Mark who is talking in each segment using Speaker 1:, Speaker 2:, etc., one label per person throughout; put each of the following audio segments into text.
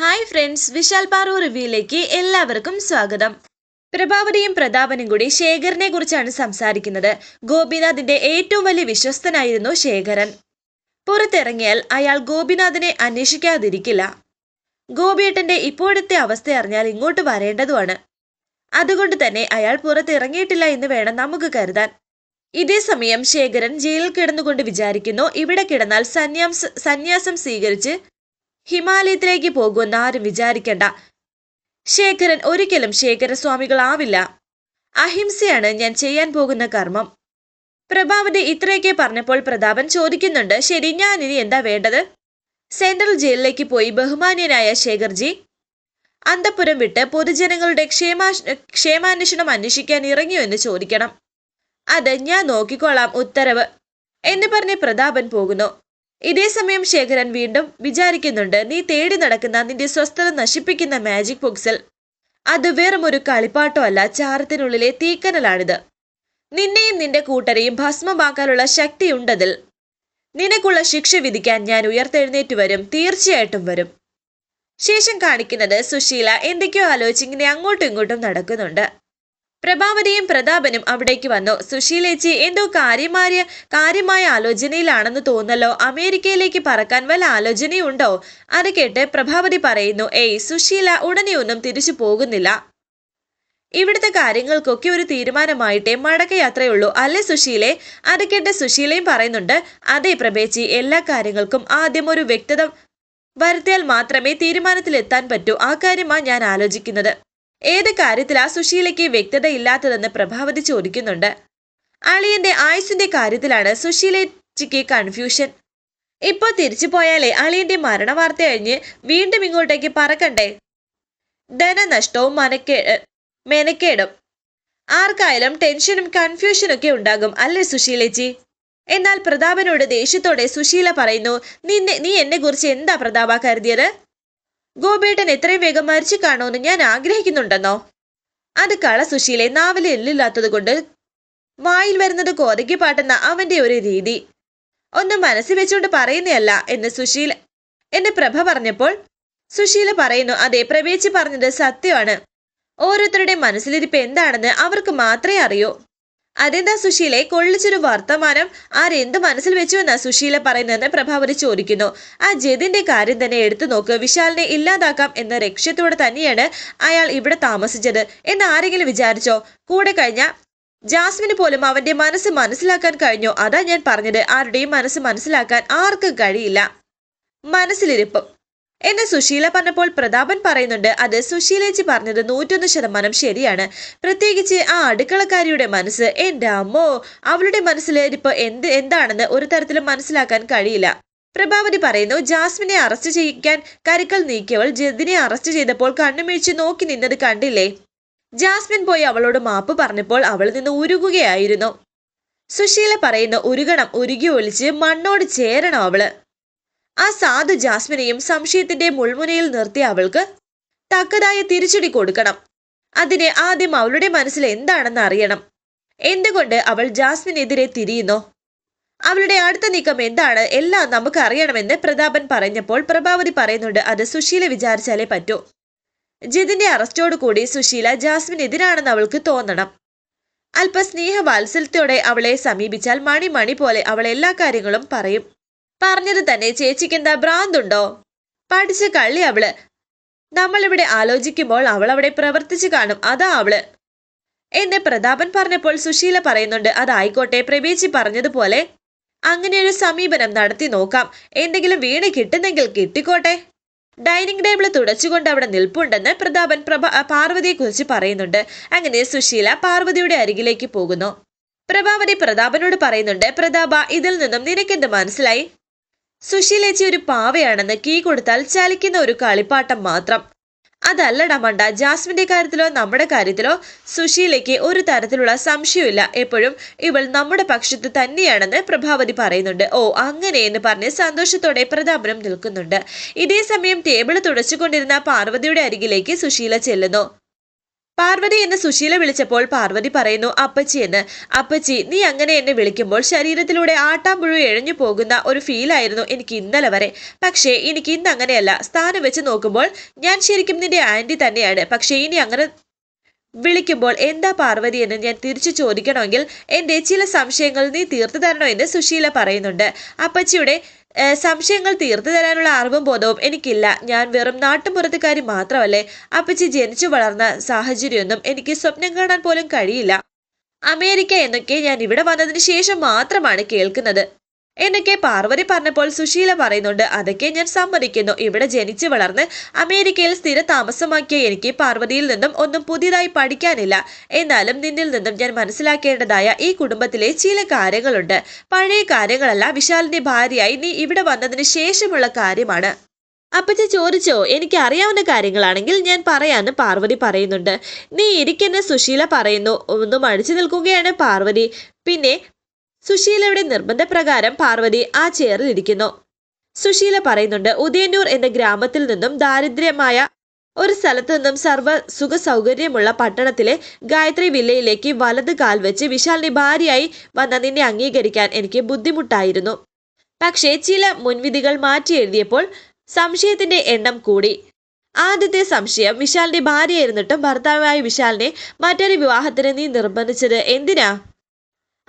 Speaker 1: Hi friends Vishal Paru റിവ്യൂയിലേക്ക് എല്ലാവർക്കും സ്വാഗതം. പ്രഭാവതിയും പ്രതാപനും കൂടി ശേഖരനെ കുറിച്ചാണ് സംസാരിക്കുന്നത്. ഗോപിനാഥിന്റെ ഏറ്റവും വലിയ വിശ്വസ്തനായിരുന്നു ശേഖരൻ. പുറത്തിറങ്ങിയാൽ അയാൾ ഗോപിനാഥിനെ അന്വേഷിക്കാതിരിക്കില്ല. ഗോപിയേട്ടന്റെ ഇപ്പോഴത്തെ അവസ്ഥ അറിഞ്ഞാൽ ഇങ്ങോട്ട് വരേണ്ടതുമാണ്. അതുകൊണ്ട് തന്നെ അയാൾ പുറത്തിറങ്ങിയിട്ടില്ല എന്ന് വേണം നമുക്ക് കരുതാൻ. ഇതേ സമയം ശേഖരൻ ജയിലിൽ കിടന്നുകൊണ്ട് വിചാരിക്കുന്നു ഇവിടെ കിടന്നാൽ സന്യാസം സന്യാസം സ്വീകരിച്ച് ഹിമാലയത്തിലേക്ക് പോകുമെന്ന് ആരും വിചാരിക്കണ്ട. ശേഖരൻ ഒരിക്കലും ശേഖരസ്വാമികളാവില്ല. അഹിംസയാണ് ഞാൻ ചെയ്യാൻ പോകുന്ന കർമ്മം. പ്രഭാവതി ഇത്രയൊക്കെ പറഞ്ഞപ്പോൾ പ്രതാപൻ ചോദിക്കുന്നുണ്ട് ശരി ഞാൻ ഇനി എന്താ വേണ്ടത്? സെൻട്രൽ ജയിലിലേക്ക് പോയി ബഹുമാന്യനായ ശേഖർജി അന്തപുരം വിട്ട് പൊതുജനങ്ങളുടെ ക്ഷേമാ ക്ഷേമാന്വേഷണം അന്വേഷിക്കാൻ ഇറങ്ങിയോ എന്ന് ചോദിക്കണം. അത് ഞാൻ നോക്കിക്കോളാം ഉത്തരവ് എന്ന് പറഞ്ഞ് പ്രതാപൻ പോകുന്നു. ഇതേ സമയം ശേഖരൻ വീണ്ടും വിചാരിക്കുന്നുണ്ട് നീ തേടി നടക്കുന്ന നിന്റെ സ്വസ്ഥത നശിപ്പിക്കുന്ന മാജിക് ബോക്സിൽ അത് വെറും ഒരു കളിപ്പാട്ടോ അല്ല ചാരത്തിനുള്ളിലെ തീക്കനലാണിത്. നിന്നെയും നിന്റെ കൂട്ടരെയും ഭസ്മമാക്കാനുള്ള ശക്തിയുണ്ടതിൽ നിനക്കുള്ള ശിക്ഷ വിധിക്കാൻ ഞാൻ ഉയർത്തെഴുന്നേറ്റ് വരും തീർച്ചയായിട്ടും വരും. ശേഷം കാണിക്കുന്നത് സുശീല എന്തൊക്കെയോ ആലോചിച്ചിങ്ങനെ അങ്ങോട്ടും ഇങ്ങോട്ടും നടക്കുന്നുണ്ട്. പ്രഭാവതിയും പ്രതാപനും അവിടേക്ക് വന്നു. സുശീലേച്ചി എന്തോ കാര്യമായ കാര്യമായ ആലോചനയിലാണെന്ന് തോന്നല്ലോ അമേരിക്കയിലേക്ക് പറക്കാൻ വല്ല ആലോചനയുണ്ടോ? അത് കേട്ട് പ്രഭാവതി പറയുന്നു ഏയ് സുശീല ഉടനെയൊന്നും തിരിച്ചു പോകുന്നില്ല. ഇവിടുത്തെ കാര്യങ്ങൾക്കൊക്കെ ഒരു തീരുമാനമായിട്ടേ മടക്കയാത്രയുള്ളൂ. അല്ലേ സുശീലെ? അത് കേട്ട് സുശീലയും പറയുന്നുണ്ട് അതേ പ്രഭേച്ചി എല്ലാ കാര്യങ്ങൾക്കും ആദ്യം ഒരു വ്യക്തത വരുത്തിയാൽ മാത്രമേ തീരുമാനത്തിലെത്താൻ പറ്റൂ. ആ കാര്യമാണ് ഞാൻ ആലോചിക്കുന്നത്. ഏത് കാര്യത്തിലാ സുശീലയ്ക്ക് വ്യക്തത ഇല്ലാത്തതെന്ന് പ്രഭാവതി ചോദിക്കുന്നുണ്ട്. അളിയന്റെ ആയുസിന്റെ കാര്യത്തിലാണ് സുശീലയ്ക്ക് കൺഫ്യൂഷൻ ഇപ്പൊ തിരിച്ചു പോയാലേ അളിയന്റെ മരണവാർത്ത കഴിഞ്ഞ് വീണ്ടും ഇങ്ങോട്ടേക്ക് പറക്കണ്ടേ? ധനനഷ്ടവും മനക്കേ മെനക്കേടും. ആർക്കായാലും ടെൻഷനും കൺഫ്യൂഷനും ഒക്കെ ഉണ്ടാകും അല്ലേ സുശീലേച്ചി എന്നാൽ പ്രതാപനോട് ദേഷ്യത്തോടെ സുശീല പറയുന്നു നിന്നെ നീ എന്നെ കുറിച്ച് എന്താ പ്രതാപ കരുതിയത്? ഗോപേട്ടൻ എത്രയും വേഗം മരിച്ചു കാണുമെന്ന് ഞാൻ ആഗ്രഹിക്കുന്നുണ്ടെന്നോ? അത് കള സുശീലെ നാവിലെ എല്ലില്ലാത്തത് കൊണ്ട് വായിൽ വരുന്നത് കോതയ്ക്ക് പാട്ടുന്ന അവന്റെ ഒരു രീതി. ഒന്നും മനസ്സിൽ വെച്ചുകൊണ്ട് പറയുന്നതല്ല എന്ന് സുശീല എന്ന് പ്രഭ പറഞ്ഞപ്പോൾ സുശീല പറയുന്നു അതെ പ്രവേശി പറഞ്ഞത് സത്യമാണ്. ഓരോരുത്തരുടെയും മനസ്സിലിരിപ്പ് എന്താണെന്ന് അവർക്ക് മാത്രമേ അറിയൂ. അതെന്താ സുശീലെ? കൊള്ളിച്ചൊരു വർത്തമാനം ആരെന്ത് മനസ്സിൽ വെച്ചു എന്നാ സുശീല പറയുന്നതെന്ന് പ്രഭാവതി ചോദിക്കുന്നു. ആ ജതിന്റെ കാര്യം തന്നെ എടുത്തു നോക്ക്. വിശാലിനെ ഇല്ലാതാക്കാം എന്ന ലക്ഷ്യത്തോടെ തന്നെയാണ് അയാൾ ഇവിടെ താമസിച്ചത്. എന്ന് ആരെങ്കിലും വിചാരിച്ചോ? കൂടെ കഴിഞ്ഞ ജാസ്മിന് പോലും അവന്റെ മനസ്സ് മനസ്സിലാക്കാൻ കഴിഞ്ഞോ. അതാ ഞാൻ പറഞ്ഞത്. ആരുടെയും മനസ്സ് മനസ്സിലാക്കാൻ ആർക്കും കഴിയില്ല. മനസ്സിലിരിപ്പും. എന്ന് സുശീല പറഞ്ഞപ്പോൾ പ്രതാപൻ പറയുന്നുണ്ട് അത് സുശീലേച്ചി പറഞ്ഞത് നൂറ്റൊന്ന് ശതമാനം ശരിയാണ്. പ്രത്യേകിച്ച് ആ അടുക്കളക്കാരിയുടെ മനസ്സ് എന്റെ അമ്മോ അവളുടെ മനസ്സിലിരിപ്പ് എന്ത് എന്താണെന്ന് ഒരു തരത്തിലും മനസ്സിലാക്കാൻ കഴിയില്ല. പ്രഭാവതി പറയുന്നു ജാസ്മിനെ അറസ്റ്റ് ചെയ്യിക്കാൻ കരുക്കൾ നീക്കിയവൾ ജതിനെ അറസ്റ്റ് ചെയ്തപ്പോൾ കണ്ണുമിഴിച്ച് നോക്കി നിന്നത് കണ്ടില്ലേ? ജാസ്മിൻ പോയി അവളോട് മാപ്പ് പറഞ്ഞപ്പോൾ അവൾ നിന്ന് ഉരുകുകയായിരുന്നു. സുശീല പറയുന്നു ഉരുകണം ഉരുകി ഒളിച്ച് മണ്ണോട് ചേരണം അവൾ. ആ സാധു ജാസ്മിനെയും സംശയത്തിന്റെ മുൾമുനയിൽ നിർത്തി അവൾക്ക് തക്കതായ തിരിച്ചടി കൊടുക്കണം. അതിന് ആദ്യം അവളുടെ മനസ്സിൽ എന്താണെന്ന് അറിയണം. എന്തുകൊണ്ട് അവൾ ജാസ്മിനെതിരെ തിരിയുന്നോ? അവളുടെ അടുത്ത നീക്കം എന്താണ്? എല്ലാം നമുക്ക് അറിയണമെന്ന് പ്രതാപൻ പറഞ്ഞപ്പോൾ പ്രഭാവതി പറയുന്നുണ്ട് അത് സുശീല വിചാരിച്ചാലേ പറ്റൂ. ജിതിന്റെ അറസ്റ്റോട് കൂടി സുശീല ജാസ്മിനെതിരാണെന്ന് അവൾക്ക് തോന്നണം. അല്പ സ്നേഹവാത്സല്യത്തോടെ അവളെ സമീപിച്ചാൽ മണി മണി പോലെ അവൾ എല്ലാ കാര്യങ്ങളും പറയും. പറഞ്ഞത് തന്നെ ചേച്ചിക്ക് എന്താ ഭ്രാന്തുണ്ടോ? പഠിച്ച കള്ളി അവൾ. നമ്മളിവിടെ ആലോചിക്കുമ്പോൾ അവൾ അവിടെ പ്രവർത്തിച്ചു കാണും. അതാ അവൾ. എന്ന് പ്രതാപൻ പറഞ്ഞപ്പോൾ സുശീല പറയുന്നുണ്ട് അതായിക്കോട്ടെ പ്രവേശി പറഞ്ഞതുപോലെ അങ്ങനെയൊരു സമീപനം നടത്തി നോക്കാം. എന്തെങ്കിലും വീണ് കിട്ടുന്നെങ്കിൽ കിട്ടിക്കോട്ടെ. ഡൈനിങ് ടേബിൾ തുടച്ചുകൊണ്ട് അവിടെ നിൽപ്പുണ്ടെന്ന് പ്രതാപൻ പ്രഭ പാർവതിയെക്കുറിച്ച് പറയുന്നുണ്ട്. അങ്ങനെ സുശീല പാർവതിയുടെ അരികിലേക്ക് പോകുന്നു. പ്രഭാവതി പ്രതാപനോട് പറയുന്നുണ്ട് പ്രതാപ ഇതിൽ നിന്നും നിനക്കെന്ത് മനസ്സിലായി? സുശീലേച്ചി ഒരു പാവയാണെന്ന് കീ കൊടുത്താൽ ചലിക്കുന്ന ഒരു കളിപ്പാട്ടം മാത്രം. അതല്ലടാ മണ്ട ജാസ്മിന്റെ കാര്യത്തിലോ നമ്മുടെ കാര്യത്തിലോ സുശീലയ്ക്ക് ഒരു തരത്തിലുള്ള സംശയമില്ല എപ്പോഴും ഇവൾ നമ്മുടെ പക്ഷത്ത് തന്നെയാണെന്ന് പ്രഭാവതി പറയുന്നുണ്ട്. ഓ അങ്ങനെ എന്ന് പറഞ്ഞ് സന്തോഷത്തോടെ പ്രതാപനം നിൽക്കുന്നുണ്ട്. ഇതേ സമയം ടേബിൾ തുടച്ചുകൊണ്ടിരുന്ന പാർവതിയുടെ അരികിലേക്ക് സുശീല ചെല്ലുന്നു. പാർവതി എന്ന് സുശീല വിളിച്ചപ്പോൾ പാർവതി പറയുന്നു അപ്പച്ചി എന്ന്. അപ്പച്ചി നീ അങ്ങനെ എന്നെ വിളിക്കുമ്പോൾ ശരീരത്തിലൂടെ ആട്ടാമ്പുഴു എഴഞ്ഞു പോകുന്ന ഒരു ഫീലായിരുന്നു എനിക്ക് ഇന്നലെ വരെ. പക്ഷേ എനിക്ക് ഇന്ന് അങ്ങനെയല്ല. സ്ഥാനം വെച്ച് നോക്കുമ്പോൾ ഞാൻ ശരിക്കും നിന്റെ ആന്റി തന്നെയാണ്. പക്ഷേ ഇനി അങ്ങനെ വിളിക്കുമ്പോൾ എന്താ പാർവതി എന്ന് ഞാൻ തിരിച്ചു ചോദിക്കണമെങ്കിൽ എന്റെ ചില സംശയങ്ങൾ നീ തീർത്തു തരണോ എന്ന് സുശീല പറയുന്നുണ്ട്. അപ്പച്ചിയുടെ സംശയങ്ങൾ തീർത്തു തരാനുള്ള അറിവും ബോധവും എനിക്കില്ല. ഞാൻ വെറും നാട്ടുപുറത്തുകാരി മാത്രമല്ലേ. അപ്പച്ചി ജനിച്ചു വളർന്ന സാഹചര്യമൊന്നും എനിക്ക് സ്വപ്നം കാണാൻ പോലും കഴിയില്ല. അമേരിക്ക എന്നൊക്കെ ഞാൻ ഇവിടെ വന്നതിന് ശേഷം മാത്രമാണ് കേൾക്കുന്നത്. എന്നൊക്കെ പാർവതി പറഞ്ഞപ്പോൾ സുശീല പറയുന്നുണ്ട് അതൊക്കെ ഞാൻ സമ്മതിക്കുന്നു. ഇവിടെ ജനിച്ചു വളർന്ന് അമേരിക്കയിൽ സ്ഥിര താമസമാക്കിയ എനിക്ക് പാർവതിയിൽ നിന്നും ഒന്നും പുതിയതായി പഠിക്കാനില്ല. എന്നാലും നിന്നിൽ നിന്നും ഞാൻ മനസ്സിലാക്കേണ്ടതായ ഈ കുടുംബത്തിലെ ചില കാര്യങ്ങളുണ്ട്. പഴയ കാര്യങ്ങളല്ല വിശാലിന്റെ ഭാര്യയായി നീ ഇവിടെ വന്നതിന് ശേഷമുള്ള കാര്യമാണ്. അപ്പച്ച ചോദിച്ചോ? എനിക്ക് അറിയാവുന്ന കാര്യങ്ങളാണെങ്കിൽ ഞാൻ പറയാന്ന് പാർവതി പറയുന്നുണ്ട്. നീ ഇരിക്കുന്ന സുശീല പറയുന്നു. ഒന്നും അടിച്ചു നിൽക്കുകയാണ് പാർവതി. പിന്നെ സുശീലയുടെ നിർബന്ധപ്രകാരം പാർവതി ആ ചെയറിൽ ഇരിക്കുന്നു. സുശീല പറയുന്നുണ്ട് ഉദയന്നൂർ എന്ന ഗ്രാമത്തിൽ നിന്നും ദാരിദ്ര്യമായ ഒരു സ്ഥലത്തു നിന്നും സർവ സുഖ സൗകര്യമുള്ള പട്ടണത്തിലെ ഗായത്രി വില്ലയിലേക്ക് വലത് കാൽ വെച്ച് വിശാലിനെ ഭാര്യയായി വന്ന നിന്നെ അംഗീകരിക്കാൻ എനിക്ക് ബുദ്ധിമുട്ടായിരുന്നു. പക്ഷേ ചില മുൻവിധികൾ മാറ്റി എഴുതിയപ്പോൾ സംശയത്തിന്റെ എണ്ണം കൂടി. ആദ്യത്തെ സംശയം വിശാലിന്റെ ഭാര്യയായിരുന്നിട്ടും ഭർത്താവായ വിശാലിനെ മറ്റൊരു വിവാഹത്തിന് നീ നിർബന്ധിച്ചത് എന്തിനാ?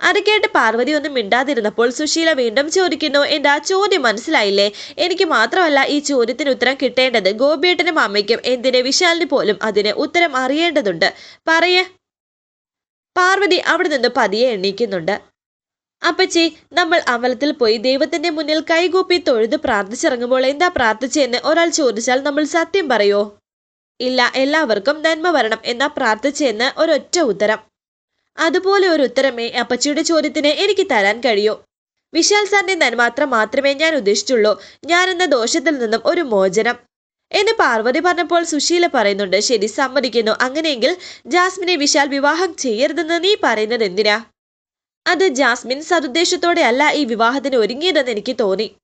Speaker 1: അത് കേട്ട് പാർവതി ഒന്നും മിണ്ടാതിരുന്നപ്പോൾ സുശീല വീണ്ടും ചോദിക്കുന്നു എന്താ ചോദ്യം മനസ്സിലായില്ലേ? എനിക്ക് മാത്രമല്ല ഈ ചോദ്യത്തിന് ഉത്തരം കിട്ടേണ്ടത് ഗോപിയേട്ടനും അമ്മയ്ക്കും. എന്തിന് വിശാലിന് പോലും അതിന് ഉത്തരം അറിയേണ്ടതുണ്ട്. പറയേ. പാർവതി അവിടെ നിന്ന് പതിയെ എണ്ണീക്കുന്നുണ്ട് അപ്പച്ചി നമ്മൾ അമ്പലത്തിൽ പോയി ദൈവത്തിന്റെ മുന്നിൽ കൈകൂപ്പി തൊഴുത് പ്രാർത്ഥിച്ചിറങ്ങുമ്പോൾ എന്താ പ്രാർത്ഥിച്ചെന്ന് ഒരാൾ ചോദിച്ചാൽ നമ്മൾ സത്യം പറയോ? ഇല്ല എല്ലാവർക്കും നന്മ വരണം എന്നാ പ്രാർത്ഥിച്ചെന്ന് ഒരൊറ്റ ഉത്തരം. അതുപോലെ ഒരു ഉത്തരമേ അപ്പച്ചിയുടെ ചോദ്യത്തിന് എനിക്ക് തരാൻ കഴിയൂ. വിശാൽ സാറിന്റെ നന്മാത്രം മാത്രമേ ഞാൻ ഉദ്ദേശിച്ചുള്ളൂ. ഞാൻ എന്ന ദോഷത്തിൽ നിന്നും ഒരു മോചനം. എന്ന് പാർവതി പറഞ്ഞപ്പോൾ സുശീല പറയുന്നുണ്ട് ശരി സമ്മതിക്കുന്നു. അങ്ങനെയെങ്കിൽ ജാസ്മിനെ വിശാൽ വിവാഹം ചെയ്യരുതെന്ന് നീ പറയുന്നത് എന്തിനാ? അത് ജാസ്മിൻ സതുദ്ദേശത്തോടെ അല്ല ഈ വിവാഹത്തിന് ഒരുങ്ങിയതെന്ന് എനിക്ക് തോന്നി.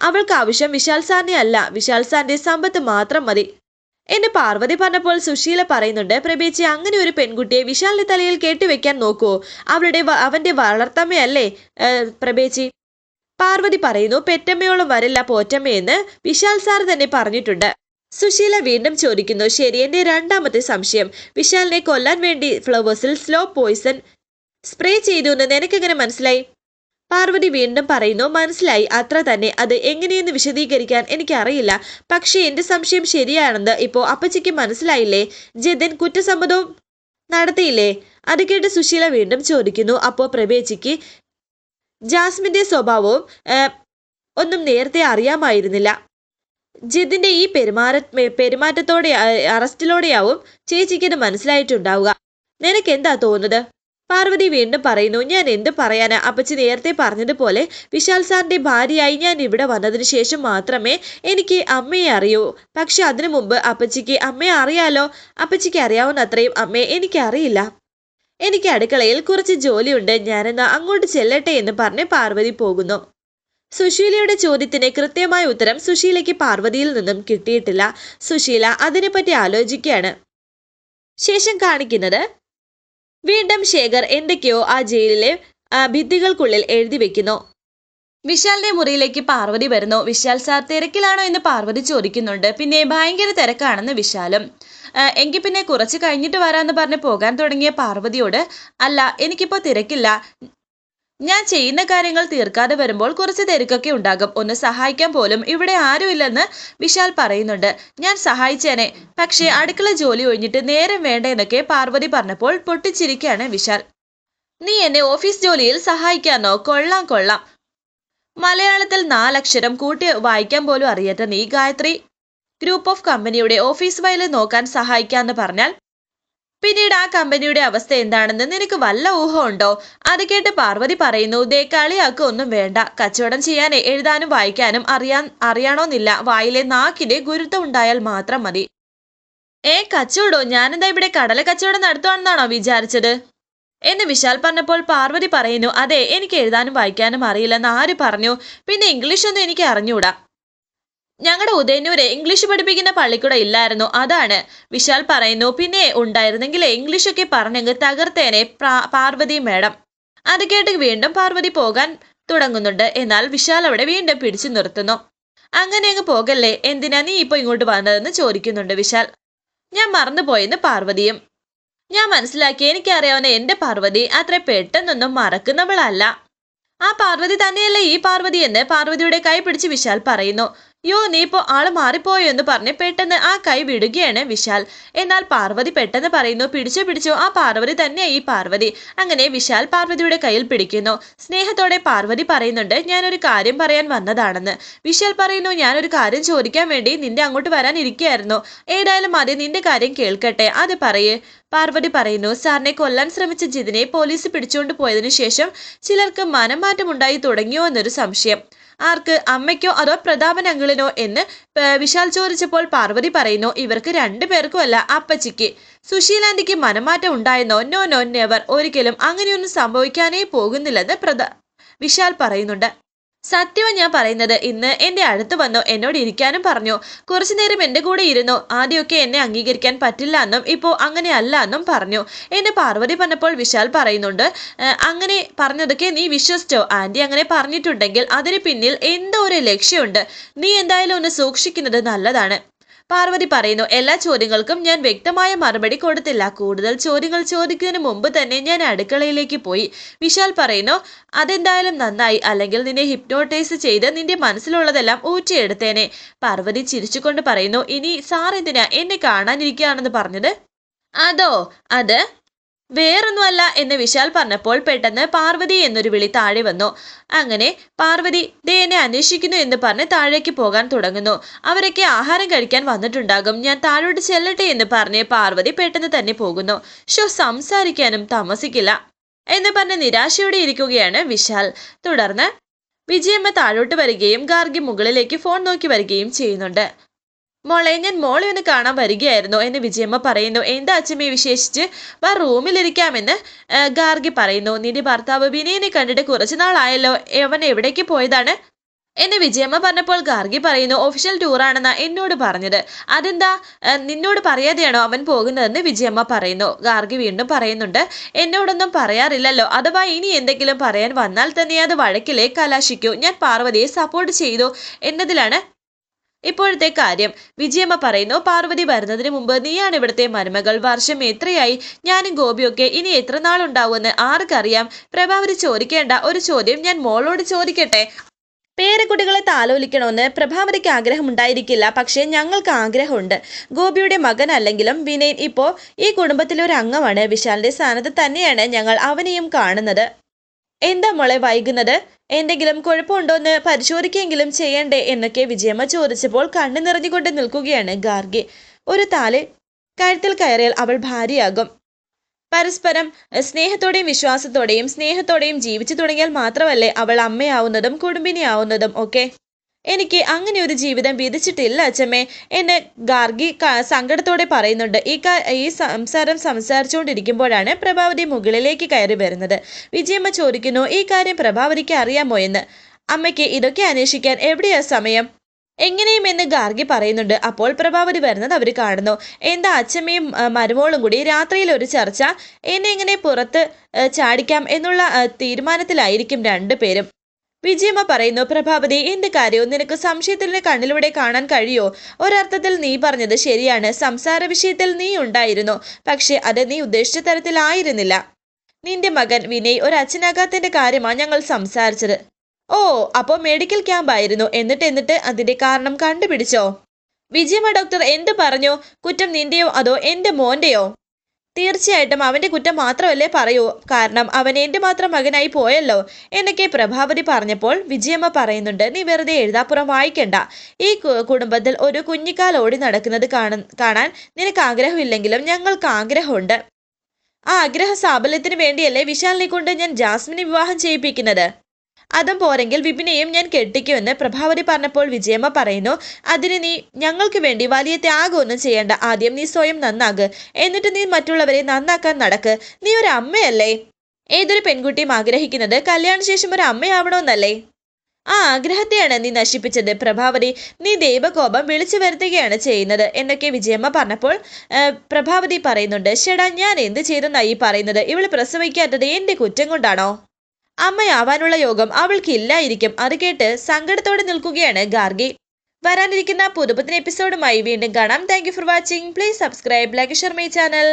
Speaker 1: അവൾക്ക് ആവശ്യം വിശാൽ സാറിനെ അല്ല. വിശാൽ സാറിന്റെ സമ്പത്ത് മാത്രം മതി. എന്ന് പാർവതി പറഞ്ഞപ്പോൾ സുശീല പറയുന്നുണ്ട് പ്രഭേച്ചി അങ്ങനെ ഒരു പെൺകുട്ടിയെ വിശാലിന്റെ തലയിൽ കെട്ടിവെക്കാൻ നോക്കൂ. അവളുടെ അവന്റെ വളർത്തമ്മയല്ലേ? പ്രഭേച്ചി. പാർവതി പറയുന്നു പെറ്റമ്മയോളം വരില്ല പോറ്റമ്മയെന്ന് വിശാൽ സാർ തന്നെ പറഞ്ഞിട്ടുണ്ട്. സുശീല വീണ്ടും ചോദിക്കുന്നു ശരി എന്റെ രണ്ടാമത്തെ സംശയം. വിശാലിനെ കൊല്ലാൻ വേണ്ടി ഫ്ലവേഴ്സിൽ സ്ലോ പോയിസൺ സ്പ്രേ ചെയ്തു എന്ന് നിനക്കെങ്ങനെ മനസ്സിലായി? പാർവതി വീണ്ടും പറയുന്നു മനസ്സിലായി. അത്ര തന്നെ. അത് എങ്ങനെയെന്ന് വിശദീകരിക്കാൻ എനിക്കറിയില്ല. പക്ഷേ എന്റെ സംശയം ശരിയാണെന്ന് ഇപ്പോ അപ്പച്ചിക്ക് മനസ്സിലായില്ലേ? ജതിൻ കുറ്റസമ്മതവും നടത്തിയില്ലേ? അത് കേട്ട് സുശീല വീണ്ടും ചോദിക്കുന്നു. അപ്പോൾ പ്രഭേച്ചിക്ക് ജാസ്മിന്റെ സ്വഭാവവും ഒന്നും നേരത്തെ അറിയാമായിരുന്നില്ല. ജിതിന്റെ ഈ പെരുമാറ പെരുമാറ്റത്തോടെ അറസ്റ്റിലോടെയാവും ചേച്ചിക്ക് മനസ്സിലായിട്ടുണ്ടാവുക. നിനക്ക് എന്താ തോന്നുന്നത്? പാർവതി വീണ്ടും പറയുന്നു ഞാൻ എന്ത് പറയാനാ? അപ്പച്ചി നേരത്തെ പറഞ്ഞതുപോലെ വിശാൽ സാറിന്റെ ഭാര്യയായി ഞാൻ ഇവിടെ വന്നതിന് ശേഷം മാത്രമേ എനിക്ക് അമ്മയെ അറിയൂ. പക്ഷെ അതിനു മുമ്പ് അപ്പച്ചിക്ക് അമ്മയെ അറിയാലോ? അപ്പച്ചിക്ക് അറിയാവുന്ന അത്രയും അമ്മയെ എനിക്കറിയില്ല എനിക്ക് അടുക്കളയിൽ കുറച്ച് ജോലിയുണ്ട്. ഞാനെന്നാ അങ്ങോട്ട് ചെല്ലട്ടെ എന്ന് പറഞ്ഞ് പാർവതി പോകുന്നു. സുശീലയുടെ ചോദ്യത്തിന് കൃത്യമായ ഉത്തരം സുശീലയ്ക്ക് പാർവതിയിൽ നിന്നും കിട്ടിയിട്ടില്ല. സുശീല അതിനെപ്പറ്റി ആലോചിക്കുകയാണ്. ശേഷം കാണിക്കുന്നത് വീണ്ടും ശേഖർ എന്തൊക്കെയോ ആ ജയിലിലെ ഭിത്തികൾക്കുള്ളിൽ എഴുതി വെക്കുന്നു. വിശാലിന്റെ മുറിയിലേക്ക് പാർവതി വരുന്നു. വിശാൽ സാർ തിരക്കിലാണോ എന്ന് പാർവതി ചോദിക്കുന്നുണ്ട്. പിന്നെ ഭയങ്കര തിരക്കാണെന്ന് വിശാലും. "ആ, എങ്കിൽ പിന്നെ കുറച്ച് കഴിഞ്ഞിട്ട് വരാമെന്ന് പറഞ്ഞ് പോകാൻ തുടങ്ങിയ പാർവതിയോട് അല്ല എനിക്കിപ്പോ തിരക്കില്ല. ഞാൻ ചെയ്യുന്ന കാര്യങ്ങൾ തീർക്കാതെ വരുമ്പോൾ കുറച്ച് തിരക്കൊക്കെ ഉണ്ടാകും. ഒന്ന് സഹായിക്കാൻ പോലും ഇവിടെ ആരുമില്ലെന്ന് വിശാൽ പറയുന്നുണ്ട്. ഞാൻ സഹായിച്ചേനെ. പക്ഷേ അടുക്കള ജോലി ഒഴിഞ്ഞിട്ട് നേരം വേണ്ട എന്നൊക്കെ പാർവതി പറഞ്ഞപ്പോൾ പൊട്ടിച്ചിരിക്കുകയാണ് വിശാൽ. നീ എന്നെ ഓഫീസ് ജോലിയിൽ സഹായിക്കാന്നോ? കൊള്ളാം കൊള്ളാം. മലയാളത്തിൽ നാലക്ഷരം കൂട്ടി വായിക്കാൻ പോലും അറിയാത്ത നീ ഗായത്രി. ഗ്രൂപ്പ് ഓഫ് കമ്പനിയുടെ ഓഫീസ് ഫയൽ നോക്കാൻ സഹായിക്കാന്ന് പറഞ്ഞാൽ പിന്നീട് ആ കമ്പനിയുടെ അവസ്ഥ എന്താണെന്ന് നിനക്ക് വല്ല ഊഹമുണ്ടോ? അത് കേട്ട് പാർവതി പറയുന്നു ദേക്കാളിയാക്ക് കളിയാക്ക് ഒന്നും വേണ്ട. കച്ചവടം ചെയ്യാനേ എഴുതാനും വായിക്കാനും അറിയാൻ അറിയണമെന്നില്ല വായിലെ നാക്കിന്റെ ഗുരുത്വം ഉണ്ടായാൽ മാത്രം മതി. ഏ കച്ചവടോ? ഞാനെന്താ ഇവിടെ കടല കച്ചവടം നടത്തുവാണെന്നാണോ വിചാരിച്ചത്? എന്ന് വിശാൽ പറഞ്ഞപ്പോൾ പാർവതി പറയുന്നു അതെ എനിക്ക് എഴുതാനും വായിക്കാനും അറിയില്ലെന്ന് ആര് പറഞ്ഞു? പിന്നെ ഇംഗ്ലീഷ് ഒന്നും എനിക്ക് അറിഞ്ഞൂടാ. ഞങ്ങളുടെ ഉദയനൂരെ ഇംഗ്ലീഷ് പഠിപ്പിക്കുന്ന പള്ളിക്കൂടെ ഇല്ലായിരുന്നു. അതാണ്. വിശാൽ പറയുന്നു പിന്നെ ഉണ്ടായിരുന്നെങ്കിൽ ഇംഗ്ലീഷൊക്കെ പറഞ്ഞെങ്കിൽ തകർത്തേനെ പാർവതി മേഡം. അത് കേട്ട് വീണ്ടും പാർവതി പോകാൻ തുടങ്ങുന്നുണ്ട്. എന്നാൽ വിശാൽ അവിടെ വീണ്ടും പിടിച്ചു നിർത്തുന്നു. അങ്ങനെ അങ്ങ് പോകല്ലേ? എന്തിനാ നീ ഇപ്പൊ ഇങ്ങോട്ട് വന്നതെന്ന് ചോദിക്കുന്നുണ്ട് വിശാൽ. ഞാൻ മറന്നുപോയെന്ന് പാർവതിയും. ഞാൻ മനസ്സിലാക്കി എനിക്കറിയാവുന്ന എന്റെ പാർവതി അത്ര പെട്ടെന്നൊന്നും മറക്കുന്നവളല്ല. ആ പാർവതി തന്നെയല്ലേ ഈ പാർവതി എന്ന് പാർവതിയുടെ കൈ പിടിച്ച് വിശാൽ പറയുന്നു. യോ നീ ഇപ്പോൾ ആൾ മാറിപ്പോയോ എന്ന് പറഞ്ഞ് പെട്ടെന്ന് ആ കൈ വിടുകയാണ് വിശാൽ. എന്നാൽ പാർവതി പെട്ടെന്ന് പറയുന്നു പിടിച്ചോ പിടിച്ചോ ആ പാർവതി തന്നെ ഈ പാർവതി. അങ്ങനെ വിശാൽ പാർവതിയുടെ കയ്യിൽ പിടിക്കുന്നു. സ്നേഹത്തോടെ പാർവതി പറയുന്നുണ്ട് ഞാനൊരു കാര്യം പറയാൻ വന്നതാണെന്ന്. വിശാൽ പറയുന്നു ഞാനൊരു കാര്യം ചോദിക്കാൻ വേണ്ടി നിന്റെ അങ്ങോട്ട് വരാൻ ഇരിക്കുകയായിരുന്നു. ഏതായാലും മതി നിന്റെ കാര്യം കേൾക്കട്ടെ അത് പറയേ. പാർവതി പറയുന്നു സാറിനെ കൊല്ലാൻ ശ്രമിച്ച ജിതിനെ പോലീസ് പിടിച്ചുകൊണ്ട് പോയതിനു ശേഷം ചിലർക്ക് മനംമാറ്റമുണ്ടായി തുടങ്ങിയോ എന്നൊരു സംശയം. ആർക്ക് അമ്മയ്ക്കോ അതോ പ്രതാപൻ അങ്കിളിനോ എന്ന് വിശാൽ ചോദിച്ചപ്പോൾ പാർവതി പറയുന്നു ഇവർക്ക് രണ്ടു അല്ല അപ്പച്ചിക്ക്. സുശീലാന്റിക്ക് മനമാറ്റം ഉണ്ടായെന്നോ നോ നോ നെവർ ഒരിക്കലും അങ്ങനെയൊന്നും സംഭവിക്കാനേ പോകുന്നില്ലെന്ന് പ്രതാ വിശാൽ പറയുന്നുണ്ട്. സത്യവും ഞാൻ പറയുന്നത് ഇന്ന് എന്റെ അടുത്ത് വന്നു എന്നോട് ഇരിക്കാനും പറഞ്ഞു. കുറച്ചു നേരം എന്റെ കൂടെ ഇരുന്നു. ആദ്യമൊക്കെ എന്നെ അംഗീകരിക്കാൻ പറ്റില്ല എന്നും ഇപ്പോ അങ്ങനെ അല്ല എന്നും പറഞ്ഞു. എന്നെ പാർവതി പറഞ്ഞപ്പോൾ വിശാൽ പറയുന്നുണ്ട് അങ്ങനെ പറഞ്ഞതൊക്കെ നീ വിശ്വസിച്ചോ? ആന്റി അങ്ങനെ പറഞ്ഞിട്ടുണ്ടെങ്കിൽ അതിന് പിന്നിൽ എന്തോ ഒരു ലക്ഷ്യമുണ്ട്. നീ എന്തായാലും ഒന്ന് സൂക്ഷിക്കുന്നത് നല്ലതാണ്. പാർവതി പറയുന്നു എല്ലാ ചോദ്യങ്ങൾക്കും ഞാൻ വ്യക്തമായ മറുപടി കൊടുത്തില്ല. കൂടുതൽ ചോദ്യങ്ങൾ ചോദിക്കുന്നതിന് മുമ്പ് തന്നെ ഞാൻ അടുക്കളയിലേക്ക് പോയി. വിശാൽ പറയുന്നു അതെന്തായാലും നന്നായി. അല്ലെങ്കിൽ നിന്നെ ഹിപ്നോട്ടൈസ് ചെയ്ത് നിന്റെ മനസ്സിലുള്ളതെല്ലാം ഊറ്റിയെടുത്തേനെ. പാർവതി ചിരിച്ചുകൊണ്ട് പറയുന്നു ഇനി സാർ എന്തിനാ എന്നെ കാണാനിരിക്കുകയാണെന്ന് പറഞ്ഞത്? അതോ അത് വേറൊന്നുമല്ല എന്ന് വിശാൽ പറഞ്ഞപ്പോൾ പെട്ടെന്ന് പാർവതി എന്നൊരു വിളി താഴെ വന്നു. അങ്ങനെ പാർവതി ദേ എന്നെ അന്വേഷിക്കുന്നു എന്ന് പറഞ്ഞ് താഴേക്ക് പോകാൻ തുടങ്ങുന്നു. അവരൊക്കെ ആഹാരം കഴിക്കാൻ വന്നിട്ടുണ്ടാകും. ഞാൻ താഴോട്ട് ചെല്ലട്ടെ എന്ന് പറഞ്ഞ് പാർവതി പെട്ടെന്ന് തന്നെ പോകുന്നു. ഷോ സംസാരിക്കാനും താമസിക്കില്ല എന്ന് പറഞ്ഞ് നിരാശയോടെ ഇരിക്കുകയാണ് വിശാൽ. തുടർന്ന് വിജയമ്മ താഴോട്ട് വരികയും ഗാർഗി മുകളിലേക്ക് ഫോൺ നോക്കി വരികയും ചെയ്യുന്നുണ്ട്. മോളെ ഞാൻ മോളെ ഒന്ന് കാണാൻ വരികയായിരുന്നു എന്ന് വിജയമ്മ പറയുന്നു. എന്താ അച്ഛമ്മയെ വിശേഷിച്ച്? വാ റൂമിലിരിക്കാമെന്ന് ഗാർഗി പറയുന്നു. നിന്റെ ഭർത്താവ് വിനയനെ കണ്ടിട്ട് കുറച്ച് നാളായല്ലോ അവൻ എവിടേക്ക് പോയതാണ്? എന്ന് വിജയമ്മ പറഞ്ഞപ്പോൾ ഗാർഗി പറയുന്നു ഒഫീഷ്യൽ ടൂറാണെന്നാ എന്നോട് പറഞ്ഞത്. അതെന്താ? നിന്നോട് പറയാതെയാണോ അവൻ പോകുന്നതെന്ന് വിജയമ്മ പറയുന്നു. ഗാർഗി വീണ്ടും പറയുന്നുണ്ട് എന്നോടൊന്നും പറയാറില്ലല്ലോ. അഥവാ ഇനി എന്തെങ്കിലും പറയാൻ വന്നാൽ തന്നെ അത് വഴക്കിലേ കലാശിക്കൂ. ഞാൻ പാർവതിയെ സപ്പോർട്ട് ചെയ്തു എന്നതിലാണ് ഇപ്പോഴത്തെ കാര്യം. വിജയമ്മ പറയുന്നു പാർവതി വരുന്നതിന് മുമ്പ് നീയാണ് ഇവിടുത്തെ മരുമകൾ. വർഷം എത്രയായി? ഞാനും ഗോപിയൊക്കെ ഇനി എത്ര നാളുണ്ടാവുമെന്ന് ആർക്കറിയാം? പ്രഭാവതി ചോദിക്കേണ്ട ഒരു ചോദ്യം ഞാൻ മോളോട് ചോദിക്കട്ടെ? പേരക്കുട്ടികളെ താലോലിക്കണമെന്ന് പ്രഭാവതിക്ക് ആഗ്രഹമുണ്ടായിരിക്കില്ല. പക്ഷേ ഞങ്ങൾക്ക് ആഗ്രഹമുണ്ട്. ഗോപിയുടെ മകനല്ലെങ്കിലും വിനയൻ ഇപ്പോൾ ഈ കുടുംബത്തിലെ ഒരു അംഗമാണ്. വിശാലിന്റെ സ്ഥാനത്ത് തന്നെയാണ് ഞങ്ങൾ അവനെയും കാണുന്നത്. എന്താ മോളെ വൈകുന്നത്? എന്തെങ്കിലും കുഴപ്പമുണ്ടോന്ന് പരിശോധിക്കെങ്കിലും ചെയ്യണ്ടേ എന്നൊക്കെ വിജയമ്മ ചോദിച്ചപ്പോൾ കണ്ണു നിറഞ്ഞുകൊണ്ട് നിൽക്കുകയാണ് ഗാർഗി. ഒരു താൽ കഴുത്തിൽ കയറിയാൽ അവൾ ഭാര്യയാകും. പരസ്പരം സ്നേഹത്തോടെയും വിശ്വാസത്തോടെയും സ്നേഹത്തോടെയും ജീവിച്ചു തുടങ്ങിയാൽ മാത്രമല്ലേ അവൾ അമ്മയാവുന്നതും കുടുംബിനിയാവുന്നതും ഒക്കെ. എനിക്ക് അങ്ങനെ ഒരു ജീവിതം വിധിച്ചിട്ടില്ല അച്ഛമ്മേ എന്നെ ഗാർഗി സങ്കടത്തോടെ പറയുന്നുണ്ട്. ഈ ഈ സംസാരം സംസാരിച്ചുകൊണ്ടിരിക്കുമ്പോഴാണ് പ്രഭാവതി മുകളിലേക്ക് കയറി വരുന്നത്. വിജയമ്മ ചോദിക്കുന്നു ഈ കാര്യം പ്രഭാവതിക്ക് അറിയാമോ എന്ന്? അമ്മയ്ക്ക് ഇതൊക്കെ അന്വേഷിക്കാൻ എവിടെയാ സമയം? എങ്ങനെയും എന്ന് ഗാർഗി പറയുന്നുണ്ട്. അപ്പോൾ പ്രഭാവതി വരുന്നത് അവർ കാണുന്നു. എന്താ അച്ഛമ്മയും മരുമോളും കൂടി രാത്രിയിൽ ഒരു ചർച്ച? എന്നെ എങ്ങനെ പുറത്ത് ചാടിക്കാം എന്നുള്ള തീരുമാനത്തിലായിരിക്കും രണ്ടുപേരും. വിജയമ്മ പറയുന്നു പ്രഭാവതി എന്ത് കാര്യവും നിനക്ക് സംശയത്തിന്റെ കണ്ണിലൂടെ കാണാൻ കഴിയോ? ഒരർത്ഥത്തിൽ നീ പറഞ്ഞത് ശരിയാണ്. സംസാര വിഷയത്തിൽ നീ ഉണ്ടായിരുന്നു. പക്ഷെ അത് നീ ഉദ്ദേശിച്ച തരത്തിലായിരുന്നില്ല നിന്റെ മകൻ വിനയ് ഒരു അച്ഛനാകാത്തതിന്റെ കാര്യമാണ് ഞങ്ങൾ സംസാരിച്ചത്. ഓ അപ്പോൾ മെഡിക്കൽ ക്യാമ്പ് ആയിരുന്നു. എന്നിട്ട് എന്നിട്ട് അതിന്റെ കാരണം കണ്ടുപിടിച്ചോ? വിജയമ്മ ഡോക്ടർ എന്ത് പറഞ്ഞു? കുറ്റം നിന്റെയോ അതോ എന്റെ മോന്റെയോ? തീർച്ചയായിട്ടും അവന്റെ കുറ്റം മാത്രമല്ലേ പറയൂ. കാരണം അവൻ എന്റെ മാത്രം മകനായി പോയല്ലോ. എന്നൊക്കെ പ്രഭാവതി പറഞ്ഞപ്പോൾ വിജയമ്മ പറയുന്നുണ്ട് നീ വെറുതെ എഴുതാപ്പുറം വായിക്കണ്ട. ഈ കുടുംബത്തിൽ ഒരു കുഞ്ഞിക്കാൽ ഓടി നടക്കുന്നത് കാണാൻ നിനക്ക് ആഗ്രഹമില്ലെങ്കിലും ഞങ്ങൾക്ക് ആഗ്രഹമുണ്ട്. ആ ആഗ്രഹ സാഫല്യത്തിന് വേണ്ടിയല്ലേ വിശാലിനെ കൊണ്ട് ഞാൻ ജാസ്മിനെ വിവാഹം ചെയ്യിപ്പിക്കുന്നത്? അതും പോരെങ്കിൽ വിപിനെയും ഞാൻ കെട്ടിക്കുമെന്ന് പ്രഭാവതി പറഞ്ഞപ്പോൾ വിജയമ്മ പറയുന്നു അതിന് നീ ഞങ്ങൾക്ക് വേണ്ടി വലിയ ത്യാഗമൊന്നും ചെയ്യേണ്ട. ആദ്യം നീ സ്വയം നന്നാക്. എന്നിട്ട് നീ മറ്റുള്ളവരെ നന്നാക്കാൻ നടക്ക്. നീ ഒരു അമ്മയല്ലേ? ഏതൊരു പെൺകുട്ടിയും ആഗ്രഹിക്കുന്നത് കല്യാണശേഷം ഒരു അമ്മയാവണമെന്നല്ലേ? ആ ആഗ്രഹത്തെയാണ് നീ നശിപ്പിച്ചത് പ്രഭാവതി. നീ ദൈവകോപം വിളിച്ചു വരുത്തുകയാണ് ചെയ്യുന്നത്. എന്നൊക്കെ വിജയമ്മ പറഞ്ഞപ്പോൾ പ്രഭാവതി പറയുന്നുണ്ട് ഷെടാ ഞാൻ എന്ത് ചെയ്തെന്നായി പറയുന്നത്? ഇവൾ പ്രസവിക്കാത്തത് എന്റെ കുറ്റം കൊണ്ടാണോ? അമ്മയാവാനുള്ള യോഗം അവൾക്ക് ഇല്ലായിരിക്കും അത് കേട്ട് സങ്കടത്തോടെ നിൽക്കുകയാണ് ഗാർഗി. വരാനിരിക്കുന്ന പുതുപുത്തൻ എപ്പിസോഡുമായി വീണ്ടും കാണാം. Thank for watching please subscribe like share my channel